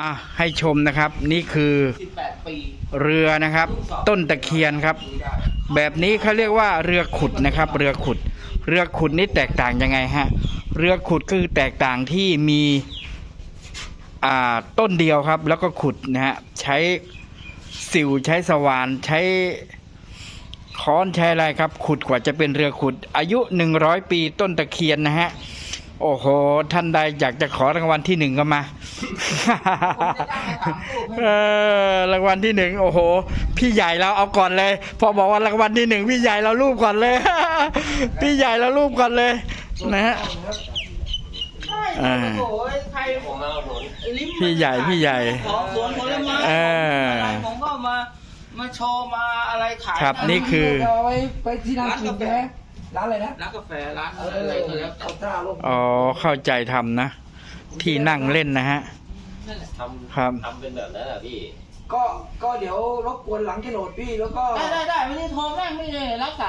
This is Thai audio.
อะให้ชมนะครับนี่คือเรือนะครับ ต้นตะเคียนครับ แบบนี้เขาเรียกว่าเรือขุดนะครับ เรือขุด เรือขุดนี่แตกต่างยังไงฮะเรือขุดคือแตกต่างที่มีอ่าต้นเดียวครับ แล้วก็ขุดนะฮะใช้สิวใช้สว่านใช้ค้อนใช้อะไรครับ ขุดกว่าจะเป็นเรือขุด อายุ 100 ปีต้นตะเคียนนะฮะ โอ้โห ท่านใดอยากจะขอรางวัลที่หนึ่งก็มา เออรางวัลที่หนึ่งโอ้โห พี่ใหญ่เราเอาก่อนเลย พอบอกว่ารางวัลที่หนึ่งพี่ใหญ่เรารูปก่อนเลย พี่ใหญ่เรารูปก่อนเลย นะฮะใช่อ่าโอ้โหใครผมมาอุดหนุนลิ้มพี่ใหญ่พี่ใหญ่ของสวนผลไม้เอออะไรผมก็มามาโชว์มาอะไรขายครับนี่คือเอาไว้ไปที่นั่งกินใช่ไหม ร้านอะไรนะร้านกาแฟร้านอะไรก็แล้วแต่เอาต้าลงอ๋อเข้าใจทำนะ ที่นั่งเล่นนะฮะ นั่นแหละทำครับ ทำเป็นแบบนั้นอะพี่ ก็ก็เดี๋ยวรบกวนหลังโฉนดพี่แล้วก็ ได้ได้ได้ไม่ได้โทรแม่งไม่ได้รักษา